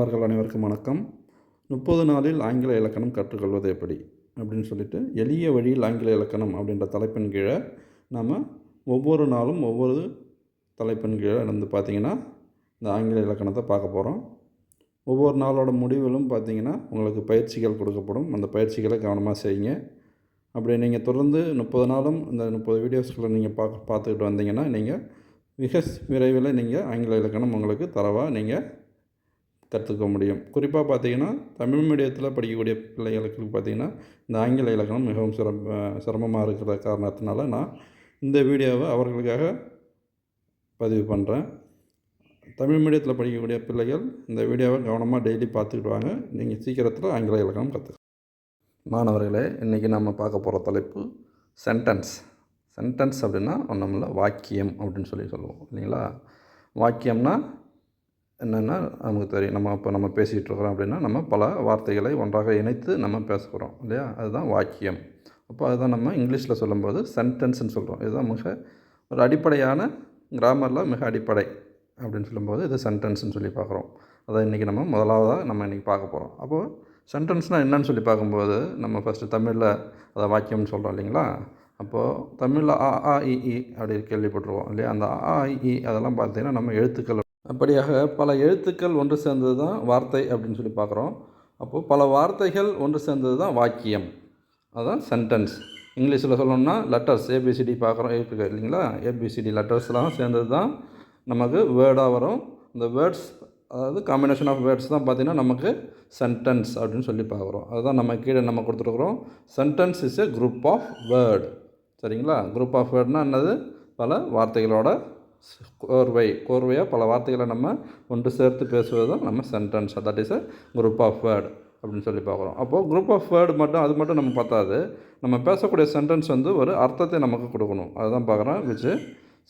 மாணவர்கள் அனைவருக்கும் வணக்கம். முப்பது நாளில் ஆங்கில இலக்கணம் கற்றுக்கொள்வது எப்படி? அப்படின்னு சொல்லிட்டு எளிய வழியில் ஆங்கில இலக்கணம் அப்படின்ற தலைப்பின் கீழே நாம் ஒவ்வொரு நாளும் ஒவ்வொரு தலைப்பின் கீழே வந்து பார்த்திங்கன்னா இந்த ஆங்கில இலக்கணத்தை பார்க்க போகிறோம் ஒவ்வொரு நாளோட முடிவிலும் பார்த்திங்கன்னா உங்களுக்கு பயிற்சிகள் கொடுக்கப்படும். அந்த பயிற்சிகளை கவனமாக செய்யுங்க. அப்படி நீங்கள் தொடர்ந்து முப்பது நாளும் இந்த முப்பது வீடியோஸ்களை நீங்கள் பார்க்க பார்த்துக்கிட்டு வந்தீங்கன்னா நீங்கள் மிக விரைவில் நீங்கள் ஆங்கில இலக்கணம் உங்களுக்கு தரவாக நீங்கள் கற்றுக்க முடியும். குறிப்பாக பார்த்தீங்கன்னா தமிழ் மீடியத்தில் படிக்கக்கூடிய பிள்ளைகளுக்கு பார்த்தீங்கன்னா இந்த ஆங்கில இலக்கணம் மிகவும் சிரம சிரமமாக இருக்கிற காரணத்தினால நான் இந்த வீடியோவை அவர்களுக்காக பதிவு பண்ணுறேன் தமிழ் மீடியத்தில் படிக்கக்கூடிய பிள்ளைகள் இந்த வீடியோவை கவனமாக டெய்லி பார்த்துக்கிட்டு வாங்க. நீங்கள் சீக்கிரத்தில் ஆங்கில இலக்கணம் கற்றுக்கலாம் மாணவர்களே இன்றைக்கி நம்ம பார்க்க போகிற தலைப்பு சென்டென்ஸ் சென்டென்ஸ் அப்படின்னா ஒன்றும் இல்லை வாக்கியம் அப்படின்னு சொல்லி சொல்லுவோம். இல்லைங்களா? வாக்கியம்னா என்னென்னா நமக்கு தெரியும். நம்ம இப்போ நம்ம பேசிகிட்டு இருக்கிறோம் அப்படின்னா நம்ம பல வார்த்தைகளை ஒன்றாக இணைத்து நம்ம பேச போகிறோம் இல்லையா? அதுதான் வாக்கியம். அப்போ அதுதான் நம்ம இங்கிலீஷில் சொல்லும்போது சென்டென்ஸ்னு சொல்கிறோம் இதுதான் மிக ஒரு அடிப்படையான கிராமரில் மிக அடிப்படை அப்படின்னு சொல்லும்போது இது சென்டென்ஸ்னு சொல்லி பார்க்குறோம். அதை இன்றைக்கி நம்ம முதலாவதாக நம்ம இன்றைக்கி பார்க்க போகிறோம் அப்போது சென்டென்ஸ்னால் என்னன்னு சொல்லி பார்க்கும்போது நம்ம ஃபஸ்ட்டு தமிழில் அதை வாக்கியம்னு சொல்கிறோம் இல்லைங்களா? அப்போது தமிழில் ஆ ஆ இ இ அப்படி கேள்விப்பட்டிருவோம் இல்லையா? அந்த ஆ இ இ அதெல்லாம் பார்த்தீங்கன்னா நம்ம எழுத்துக்கள் அப்படியாக பல எழுத்துக்கள் ஒன்று சேர்ந்தது தான் வார்த்தை அப்படின்னு சொல்லி பார்க்குறோம். அப்போது பல வார்த்தைகள் ஒன்று சேர்ந்தது தான் வாக்கியம். அதுதான் சென்டென்ஸ் இங்கிலீஷில் சொல்லணும்னா லெட்டர்ஸ் ஏபிசிடி பார்க்குறோம். இருக்குது இல்லைங்களா? ஏபிசிடி லெட்டர்ஸ்லாம் சேர்ந்தது தான் நமக்கு வேர்டாக வரும். இந்த வேர்ட்ஸ் அதாவது காம்பினேஷன் ஆஃப் வேர்ட்ஸ் தான் பார்த்திங்கன்னா நமக்கு சென்டென்ஸ் அப்படின்னு சொல்லி பார்க்குறோம். அதுதான் நம்ம கீழே நம்ம கொடுத்துருக்குறோம். Sentence is a group of word சரிங்களா? குரூப் ஆஃப் வேர்ட்னா என்னது? பல வார்த்தைகளோட கோர்வை கோர்வையாக பல வார்த்தைகளை நம்ம ஒன்று சேர்த்து பேசுவது தான் நம்ம sentence that is a group of word அப்படின்னு சொல்லி பார்க்குறோம். அப்போது குரூப் ஆஃப் வேர்டு மட்டும் அது மட்டும் நம்ம பார்த்தாது நம்ம பேசக்கூடிய சென்டென்ஸ் வந்து ஒரு அர்த்தத்தை நமக்கு கொடுக்கணும். அதுதான் பார்க்குறேன் விச்சு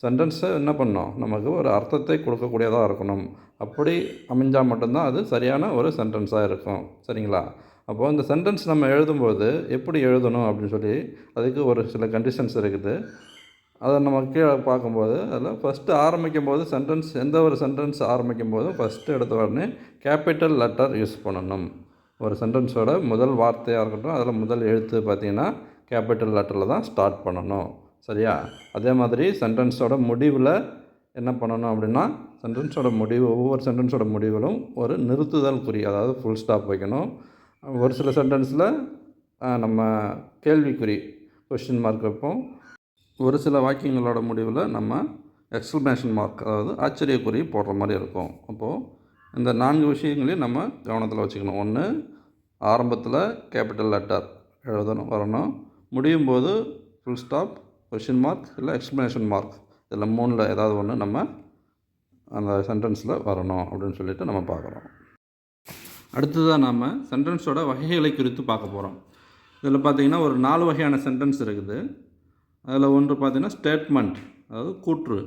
சென்டென்ஸை என்ன பண்ணோம்? நமக்கு ஒரு அர்த்தத்தை கொடுக்கக்கூடியதாக இருக்கணும். அப்படி அமைஞ்சால் மட்டும்தான் அது சரியான ஒரு சென்டென்ஸாக இருக்கும். சரிங்களா? அப்போது இந்த சென்டென்ஸ் நம்ம எழுதும்போது எப்படி எழுதணும் அப்படின்னு சொல்லி அதுக்கு ஒரு சில கண்டிஷன்ஸ் இருக்குது. அதை நம்ம கீழே பார்க்கும்போது அதில் ஃபஸ்ட்டு ஆரம்பிக்கும் போது சென்டென்ஸ் எந்த ஒரு சென்டென்ஸ் ஆரம்பிக்கும் போதும் ஃபஸ்ட்டு எடுத்த உடனே கேபிட்டல் லெட்டர் யூஸ் பண்ணணும். ஒரு சென்டென்ஸோட முதல் வார்த்தையாக இருக்கட்டும் அதில் முதல் எழுத்து பார்த்திங்கன்னா கேபிட்டல் லெட்டரில் தான் ஸ்டார்ட் பண்ணணும். சரியா? அதே மாதிரி சென்டென்ஸோட முடிவில் என்ன பண்ணணும் அப்படின்னா சென்டென்ஸோட முடிவு ஒவ்வொரு சென்டென்ஸோட முடிவிலும் ஒரு நிறுத்துதல் குறி அதாவது ஃபுல் ஸ்டாப் வைக்கணும். ஒரு சில சென்டென்ஸில் நம்ம கேள்விக்குறி கொஷின் மார்க் வைப்போம். ஒரு சில வாக்கியங்களோட முடிவில் நம்ம எக்ஸ்ப்ளனேஷன் மார்க் அதாவது ஆச்சரியக்குறி போடுற மாதிரி இருக்கும். அப்போது இந்த நான்கு விஷயங்களையும் நம்ம கவனத்தில் வச்சுக்கணும். ஒன்று ஆரம்பத்தில் கேபிட்டல் லெட்டர் எழுதணும் வரணும். முடியும் போது ஃபுல் ஸ்டாப் கொஷின் மார்க் இல்லை எக்ஸ்ப்ளனேஷன் மார்க் இதில் மூணில் ஏதாவது ஒன்று நம்ம அந்த சென்டென்ஸில் வரணும் அப்படின்னு சொல்லிட்டு நம்ம பார்க்குறோம். அடுத்ததாக நாம் சென்டென்ஸோட வகைகளை குறித்து பார்க்க போகிறோம் இதில் பார்த்திங்கன்னா ஒரு நாலு வகையான சென்டென்ஸ் இருக்குது. அதில் ஒன்று பார்த்திங்கன்னா ஸ்டேட்மெண்ட் அதாவது கூற்று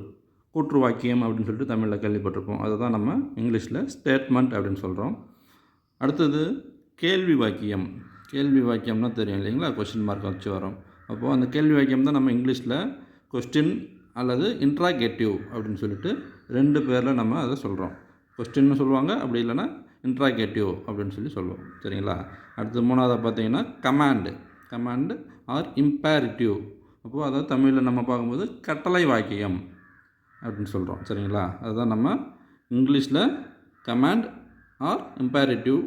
கூற்று வாக்கியம் அப்படின்னு சொல்லிட்டு தமிழில் கேள்விப்பட்டிருப்போம். அதை தான் நம்ம இங்கிலீஷில் ஸ்டேட்மெண்ட் அப்படின்னு சொல்கிறோம். அடுத்தது கேள்வி வாக்கியம். கேள்வி வாக்கியம்னா தெரியும் இல்லைங்களா? கொஸ்டின் மார்க் வச்சு வரும். அப்போது அந்த கேள்வி வாக்கியம் தான் நம்ம இங்கிலீஷில் கொஸ்டின் அல்லது இன்ட்ராகேட்டிவ் அப்படின்னு சொல்லிட்டு ரெண்டு பேரில் நம்ம அதை சொல்கிறோம். கொஸ்டின்னு சொல்லுவாங்க அப்படி இல்லைன்னா இன்ட்ராகேட்டிவ் அப்படின்னு சொல்லி சொல்லுவோம். சரிங்களா? அடுத்து மூணாவது பார்த்தீங்கன்னா கமாண்டு கமாண்டு ஆர் இம்பேரிட்டிவ் அப்போது அதாவது தமிழில் நம்ம பார்க்கும்போது கட்டளை வாக்கியம் அப்படின்னு சொல்கிறோம் சரிங்களா? அதுதான் நம்ம இங்கிலீஷில் command or imperative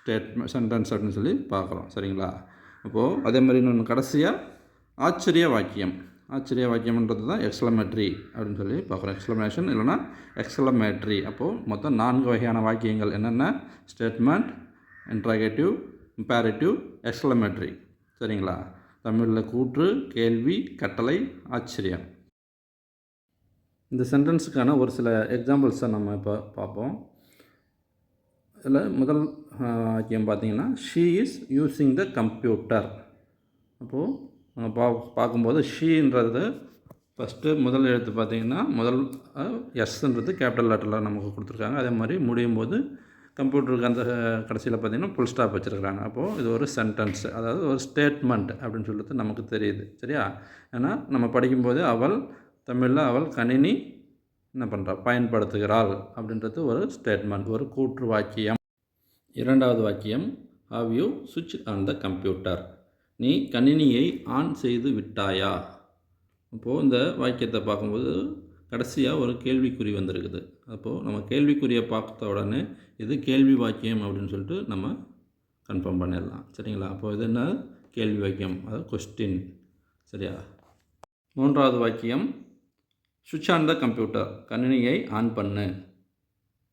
statement sentence அப்படின்னு சொல்லி பார்க்குறோம். சரிங்களா? அப்போது அதே மாதிரி இன்னொன்று கடைசியாக ஆச்சரிய வாக்கியம். ஆச்சரிய வாக்கியம்ன்றது தான் எக்ஸ்லமேட்ரி அப்படின்னு சொல்லி பார்க்குறோம். எக்ஸ்லமேஷன் இல்லைனா எக்ஸ்லமேட்ரி அப்போது மொத்தம் நான்கு வகையான வாக்கியங்கள் என்னென்ன? ஸ்டேட்மெண்ட் இன்ட்ராகேட்டிவ் இம்பேரிட்டிவ் எக்ஸ்லமேட்ரி சரிங்களா? தமிழில் கூற்று கேள்வி கட்டளை ஆச்சரியம். இந்த சென்டென்ஸுக்கான ஒரு சில எக்ஸாம்பிள்ஸை நம்ம இப்போ பார்ப்போம் இதில் முதல் வாக்கியம் பார்த்தீங்கன்னா she is using the computer அப்போது நம்ம பா பார்க்கும்போது ஷீன்றது ஃபஸ்ட்டு முதல் எழுத்து பார்த்திங்கன்னா முதல் எஸ்ன்றது கேபிட்டல் லெட்டரில் நமக்கு கொடுத்துருக்காங்க. அதே மாதிரி முடியும் போது கம்ப்யூட்டருக்கு அந்த கடைசியில் பார்த்திங்கன்னா ஃபுல் ஸ்டாப் வச்சுருக்குறாங்க. அப்போது இது ஒரு சென்டென்ஸ் அதாவது ஒரு ஸ்டேட்மெண்ட் அப்படின்னு சொல்லிட்டு நமக்கு தெரியுது. சரியா? ஏன்னா நம்ம படிக்கும்போது அவள் தமிழில் அவள் கணினி என்ன பண்ணுறா பயன்படுத்துகிறாள் அப்படின்றது ஒரு ஸ்டேட்மெண்ட் ஒரு கூற்று வாக்கியம். இரண்டாவது வாக்கியம் ஹவ் யூ சுவிட்ச் ஆன் த கம்ப்யூட்டர் நீ கணினியை ஆன் செய்து விட்டாயா? அப்போது இந்த வாக்கியத்தை பார்க்கும்போது கடைசியாக ஒரு கேள்விக்குறி வந்திருக்குது. அப்போது நம்ம கேள்விக்குறியை பார்த்த உடனே இது கேள்வி வாக்கியம் அப்படின்னு சொல்லிட்டு நம்ம கன்ஃபார்ம் பண்ணிடலாம். சரிங்களா? அப்போது இது என்ன? கேள்வி வாக்கியம். அதாவது கொஸ்டின் சரியா? மூன்றாவது வாக்கியம். சுவிட்ச் ஆன் த கம்ப்யூட்டர் கணினியை ஆன் பண்ணு.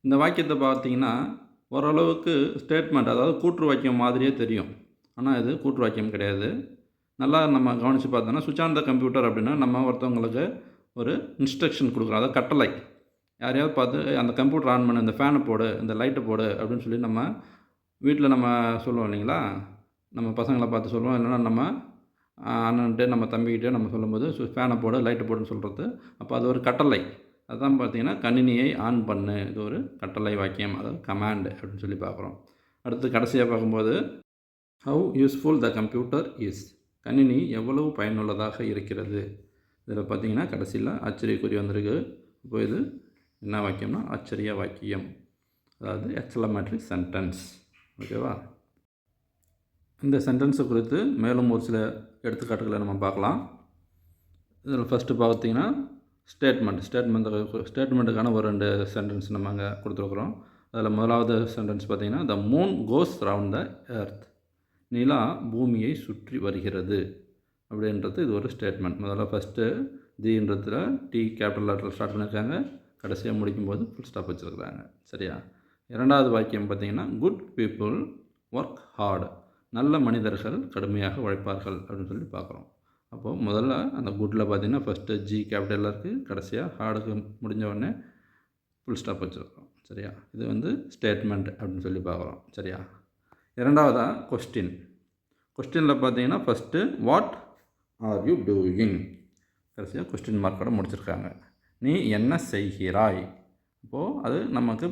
இந்த வாக்கியத்தை பார்த்தீங்கன்னா ஓரளவுக்கு ஸ்டேட்மெண்ட் அதாவது கூற்று வாக்கியம் மாதிரியே தெரியும். ஆனால் இது கூற்று வாக்கியம் கிடையாது. நல்லா நம்ம கவனித்து பார்த்தோன்னா சுவிட்ச் ஆன் த கம்ப்யூட்டர் அப்படின்னா நம்ம ஒருத்தவங்களுக்கு ஒரு இன்ஸ்ட்ரக்ஷன் கொடுக்குறோம் அதாவது கட்டளை. யாரையாவது பார்த்து அந்த கம்ப்யூட்டர் ஆன் பண்ணு இந்த ஃபேனை போடு இந்த லைட்டை போடு அப்படின்னு சொல்லி நம்ம வீட்டில் நம்ம சொல்லுவோம் இல்லைங்களா? நம்ம பசங்களை பார்த்து சொல்லுவோம். இல்லைன்னா நம்ம அண்ணன்ட்டு நம்ம தம்பிக்கிட்டே நம்ம சொல்லும்போது ஃபேனை போடு லைட்டை போடுன்னு சொல்கிறது அப்போ அது ஒரு கட்டளை. அதுதான் பார்த்தீங்கன்னா கணினியை ஆன் பண்ணு. இது ஒரு கட்டளை வாக்கியம். அதாவது கமாண்டு அப்படின்னு சொல்லி பார்க்குறோம். அடுத்து கடைசியாக பார்க்கும்போது how useful the computer is கணினி எவ்வளவு பயனுள்ளதாக இருக்கிறது? இதில் பார்த்தீங்கன்னா கடைசியில் ஆச்சரியக்குறி வந்திருக்கு இப்போ இது என்ன வாக்கியம்னா ஆச்சரிய வாக்கியம். அதாவது எக்ஸலமேட்ரி சென்டென்ஸ் ஓகேவா இந்த சென்டென்ஸை குறித்து மேலும் ஒரு சில எடுத்துக்காட்டுகளை நம்ம பார்க்கலாம். இதில் ஃபஸ்ட்டு பார்த்தீங்கன்னா ஸ்டேட்மெண்ட் ஸ்டேட்மெண்ட் ஸ்டேட்மெண்ட்டுக்கான ஒரு ரெண்டு சென்டென்ஸ் நம்ம அங்கே கொடுத்துருக்குறோம். அதில் முதலாவது சென்டென்ஸ் பார்த்தீங்கன்னா the moon goes round the earth நிலா பூமியை சுற்றி வருகிறது. அப்படின்றது இது ஒரு ஸ்டேட்மெண்ட் முதல்ல ஃபஸ்ட்டு தீன்றதுல டி கேபிட்டல் லெட்டரில் ஸ்டார்ட் பண்ணியிருக்காங்க. கடைசியாக முடிக்கும்போது ஃபுல் ஸ்டாப் வச்சுருக்குறாங்க. சரியா? இரண்டாவது வாக்கியம் பார்த்தீங்கன்னா குட் பீப்புள் ஒர்க் ஹார்டு நல்ல மனிதர்கள் கடுமையாக உழைப்பார்கள் அப்படின்னு சொல்லி பார்க்குறோம். அப்போது முதல்ல அந்த குட்டில் பார்த்தீங்கன்னா ஃபஸ்ட்டு ஜி கேபிட்டலில் இருக்குது கடைசியாக ஹார்டுக்கு முடிஞ்ச உடனே ஃபுல் ஸ்டாப் வச்சுருக்கோம் சரியா? இது வந்து ஸ்டேட்மெண்ட் அப்படின்னு சொல்லி பார்க்குறோம். சரியா? இரண்டாவதாக கொஸ்டின் கொஸ்டினில் பார்த்தீங்கன்னா first what are you doing கடைசியாக கொஸ்டின் மார்க்கோட முடிச்சிருக்காங்க. நீ என்ன செய்கிறாய்? அப்போது அது நமக்கு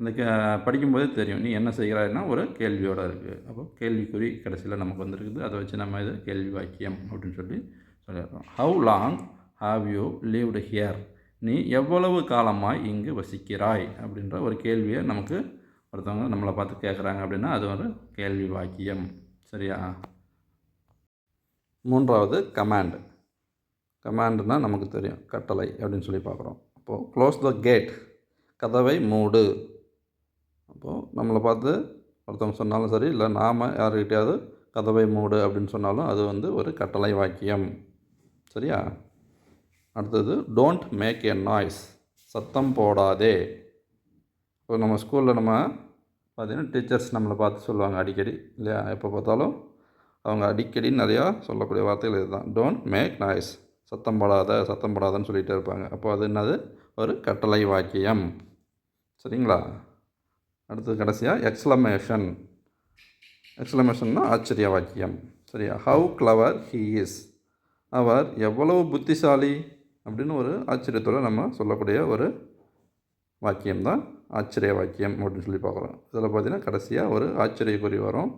இந்த கே படிக்கும்போதே தெரியும். நீ என்ன செய்கிறாய்னா ஒரு கேள்வியோடு இருக்குது அப்போது கேள்விக்குறி கடைசியில் நமக்கு வந்திருக்குது. அதை வச்சு நம்ம இது கேள்வி வாக்கியம் அப்படின்னு சொல்லி சொல்லிடுறோம். How long have you lived here நீ எவ்வளவு காலமாக இங்கு வசிக்கிறாய்? அப்படின்ற ஒரு கேள்வியை நமக்கு ஒருத்தவங்க நம்மளை பார்த்து கேட்குறாங்க அப்படின்னா அது ஒரு கேள்வி வாக்கியம். சரியா? மூன்றாவது கமாண்டு கமாண்டுனால் நமக்கு தெரியும் கட்டளை அப்படின்னு சொல்லி பார்க்குறோம். அப்போது க்ளோஸ் த கேட் கதவை மூடு. அப்போது நம்மளை பார்த்து ஒருத்தவங்க சொன்னாலும் சரி இல்லை நாம் யாருக்கிட்டையாவது கதவை மூடு அப்படின்னு சொன்னாலும் அது வந்து ஒரு கட்டளை வாக்கியம். சரியா? அடுத்தது டோன்ட் மேக் எ நாய்ஸ் சத்தம் போடாதே. இப்போ நம்ம ஸ்கூலில் நம்ம பார்த்திங்கன்னா டீச்சர்ஸ் நம்மளை பார்த்து சொல்லுவாங்க அடிக்கடி இல்லையா? எப்போ பார்த்தாலும் அவங்க அடிக்கடி நிறையா சொல்லக்கூடிய வார்த்தைகள் இதுதான். டோன்ட் மேக் நாய்ஸ் சத்தம் போடாத சத்தம் போடாதன்னு சொல்லிகிட்டே இருப்பாங்க. அப்போ அது என்னது? ஒரு கட்டளை வாக்கியம். சரிங்களா? அடுத்து கடைசியாக எக்ஸ்லமேஷன் எக்ஸ்லமேஷன்னா ஆச்சரிய வாக்கியம். சரியா? ஹவு கிளவர் ஹீ இஸ் அவர் எவ்வளவு புத்திசாலி அப்படின்னு ஒரு ஆச்சரியத்தோடு நம்ம சொல்லக்கூடிய ஒரு வாக்கியம் தான் ஆச்சரிய வாக்கியம் அப்படின்னு சொல்லி பார்க்குறோம். இதில் பார்த்தீங்கன்னா கடைசியாக ஒரு ஆச்சரியக்குறி வரும்.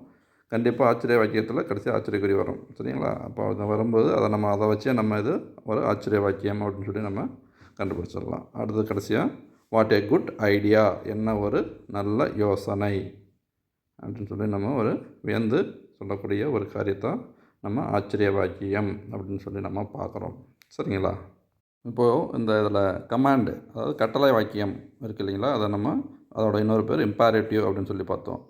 கண்டிப்பாக ஆச்சரிய வாக்கியத்தில் கடைசியாக ஆச்சரியக்குறி வரும். சரிங்களா? அப்போ அது வரும்போது அதை நம்ம அதை வச்சே நம்ம இது ஒரு ஆச்சரிய வாக்கியம் அப்படின்னு சொல்லி நம்ம கண்டுபிடிச்சிடலாம். அடுத்து கடைசியாக வாட் ஏ குட் ஐடியா என்ன ஒரு நல்ல யோசனை அப்படின்னு சொல்லி நம்ம ஒரு வியந்து சொல்லக்கூடிய ஒரு காரியத்தை நம்ம ஆச்சரிய வாக்கியம் அப்படின்னு சொல்லி நம்ம பார்க்குறோம். சரிங்களா? இப்போது இந்த இதில் கமாண்டு அதாவது கட்டளை வாக்கியம் இருக்குது இல்லைங்களா? அதை நம்ம அதோட இன்னொரு பேர் இம்பாரேட்டிவ் அப்படின்னு சொல்லி பார்த்தோம்.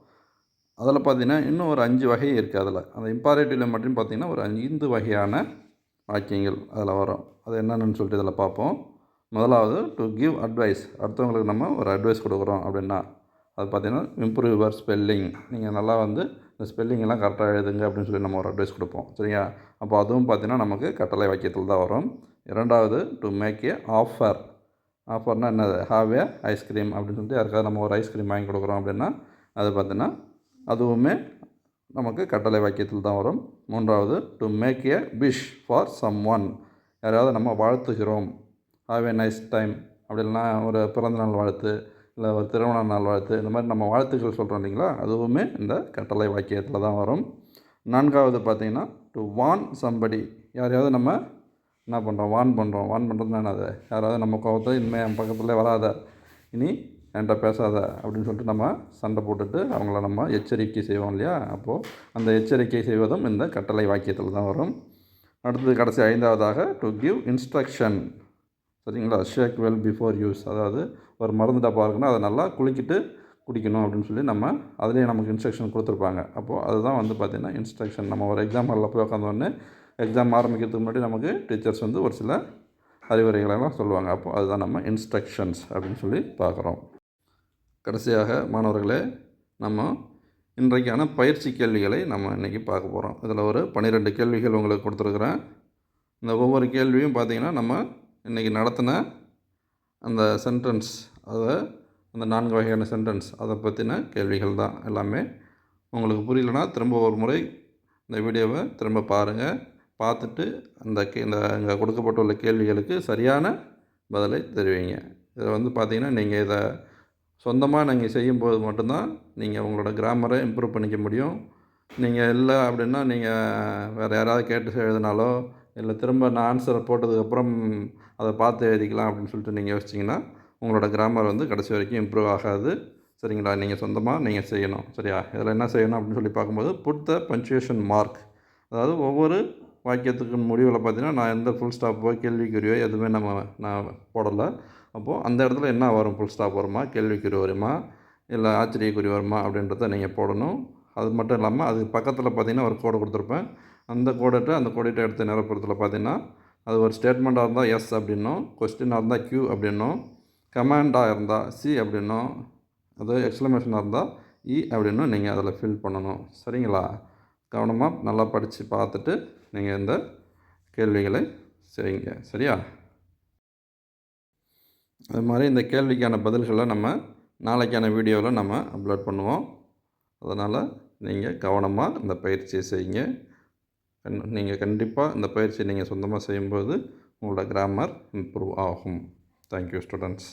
அதில் பார்த்தீங்கன்னா இன்னும் ஒரு அஞ்சு வகை இருக்குது அதில். அந்த இம்பாரேட்டிவில் மட்டும் பார்த்திங்கன்னா ஒரு ஐந்து வகையான வாக்கியங்கள் அதில் வரும். அது என்னென்னு சொல்லிட்டு இதில் பார்ப்போம். முதலாவது டு கிவ் அட்வைஸ் அடுத்தவங்களுக்கு நம்ம ஒரு அட்வைஸ் கொடுக்குறோம் அப்படின்னா அது பார்த்திங்கன்னா இம்ப்ரூவ் யுவர் ஸ்பெல்லிங் நீங்கள் நல்லா வந்து இந்த ஸ்பெல்லிங் எல்லாம் கரெக்டாக எழுதுங்க அப்படின்னு சொல்லி நம்ம ஒரு அட்வைஸ் கொடுப்போம். சரியா? அப்போ அதுவும் பார்த்திங்கன்னா நமக்கு கட்டளை வாக்கியத்தில் தான் வரும். இரண்டாவது டு மேக் ஏ ஆஃபர் ஆஃபர்னால் என்னது? ஹாவ் ஏ ஐஸ்கிரீம் அப்படின்னு சொல்லிட்டு யாருக்காவது நம்ம ஒரு ஐஸ்கிரீம் வாங்கி கொடுக்குறோம் அப்படின்னா அது பார்த்தீங்கன்னா அதுவுமே நமக்கு கட்டளை வாக்கியத்தில் தான் வரும். மூன்றாவது to make a wish for someone யாராவது நம்ம வாழ்த்துகிறோம். ஹாவ் ஏ நைஸ் டைம் அப்படி இல்லைனா ஒரு பிறந்தநாள் வாழ்த்து இல்லை ஒரு திருமண நாள் வாழ்த்து இந்த மாதிரி நம்ம வாழ்த்துக்கள் சொல்கிறோம் இல்லைங்களா? அதுவுமே இந்த கட்டளை வாக்கியத்தில் தான் வரும். நான்காவது பார்த்திங்கன்னா டு வான் சம்படி யாரையாவது நம்ம என்ன பண்ணுறோம் வான் பண்ணுறோம் வான் பண்ணுறதுனா என்னது? யாராவது நம்ம கோபத்தை இனிமேல் என் பக்கத்தில் வராத. இனி என்கிட்ட பேசாத அப்படின்னு சொல்லிட்டு நம்ம சண்டை போட்டுட்டு அவங்கள நம்ம எச்சரிக்கை செய்வோம் இல்லையா? அப்போது அந்த எச்சரிக்கை செய்வதும் இந்த கட்டளை வாக்கியத்தில் தான் வரும். அடுத்தது கடைசி ஐந்தாவதாக டு கிவ் இன்ஸ்ட்ரக்ஷன் சரிங்களா? ஷேக் வெல் பிஃபோர் யூஸ் அதாவது ஒரு மருந்து டப்பா இருக்குன்னா அதை நல்லா குளிக்கிட்டு குடிக்கணும் அப்படின்னு சொல்லி நம்ம அதுலேயே நமக்கு இன்ஸ்ட்ரக்ஷன் கொடுத்துருப்பாங்க. அப்போது அதுதான் வந்து பார்த்திங்கன்னா இன்ஸ்ட்ரக்ஷன் நம்ம ஒரு எக்ஸாம் ஹாலில் போய் உட்காந்தோடனே எக்ஸாம் ஆரம்பிக்கிறதுக்கு முன்னாடி நமக்கு டீச்சர்ஸ் வந்து ஒரு சில அறிவுரைகளெல்லாம் சொல்லுவாங்க. அப்போது அதுதான் நம்ம இன்ஸ்ட்ரக்ஷன்ஸ் அப்படின்னு சொல்லி பார்க்குறோம். கடைசியாக மாணவர்களே நம்ம இன்றைக்கான பயிற்சி கேள்விகளை நம்ம இன்றைக்கி பார்க்க போகிறோம் இதில் ஒரு பன்னிரெண்டு கேள்விகள் உங்களுக்கு கொடுத்துருக்குறேன். இந்த ஒவ்வொரு கேள்வியும் பார்த்திங்கன்னா நம்ம இன்றைக்கி நடத்தின அந்த சென்டென்ஸ் அதை அந்த நான்கு வகையான சென்டென்ஸ் அதை பற்றின கேள்விகள் தான் எல்லாமே. உங்களுக்கு புரியலனா திரும்ப ஒரு முறை இந்த வீடியோவை திரும்ப பாருங்கள் பார்த்துட்டு அந்த கே இந்த இங்கே கொடுக்கப்பட்டுள்ள கேள்விகளுக்கு சரியான பதிலை தெரிவிங்க. இதை வந்து பார்த்திங்கன்னா நீங்கள் இதை சொந்தமாக நீங்கள் செய்யும்போது மட்டும்தான் நீங்கள் உங்களோட கிராமரை இம்ப்ரூவ் பண்ணிக்க முடியும். நீங்கள் இல்லை அப்படின்னா நீங்கள் வேறு யாராவது கேட்டு எழுதினாலோ இல்லை திரும்ப நான் ஆன்சரை போட்டதுக்கப்புறம் அதை பார்த்து எழுதிக்கலாம் அப்படின்னு சொல்லிட்டு நீங்கள் யோசிச்சிங்கன்னா உங்களோட கிராமர் வந்து கடைசி வரைக்கும் இம்ப்ரூவ் ஆகாது. சரிங்களா? நீங்கள் சொந்தமாக நீங்கள் செய்யணும். சரியா? இதில் என்ன செய்யணும் அப்படின்னு சொல்லி பார்க்கும்போது புட் த பஞ்சுவேஷன் மார்க் அதாவது ஒவ்வொரு வாக்கியத்துக்கு முடிவில் பார்த்தீங்கன்னா நான் எந்த ஃபுல் ஸ்டாப்போ கேள்விக்குறியோ எதுவுமே நம்ம நான் போடலை. அப்போது அந்த இடத்துல என்ன வரும்? ஃபுல் ஸ்டாப் வருமா? கேள்விக்குறி வருமா? இல்லை ஆச்சரியக்குறி வருமா? அப்படின்றத நீங்கள் போடணும். அது மட்டும் இல்லாமல் அதுக்கு பக்கத்தில் பார்த்தீங்கன்னா ஒரு கோடு கொடுத்துருப்பேன். அந்த கோடிட்ட அந்த கோடிட்ட எடுத்து நிரப்புறத்தில் பார்த்தீங்கன்னா அது ஒரு ஸ்டேட்மெண்ட்டாக இருந்தால் எஸ் அப்படின்னும் கொஸ்டினாக இருந்தால் க்யூ அப்படின்னும் கமாண்டாக இருந்தால் சி அப்படின்னும் அது எக்ஸ்க்ளமேஷனாக இருந்தால் இ அப்படின்னும் நீங்கள் அதில் ஃபில் பண்ணணும். சரிங்களா? கவனமாக நல்லா படித்து பார்த்துட்டு நீங்கள் இந்த கேள்விகளை செய்யுங்க. சரியா? அது மாதிரி இந்த கேள்விக்கான பதில்களை நம்ம நாளைக்கான வீடியோவில் நம்ம அப்லோட் பண்ணுவோம். அதனால் நீங்கள் கவனமாக இந்த பயிற்சியை செய்யுங்க. நீங்கள் கண்டிப்பாக இந்த பயிற்சியை நீங்கள் சொந்தமாக செய்யும்போது உங்களோட கிராமர் இம்ப்ரூவ் ஆகும். Thank you students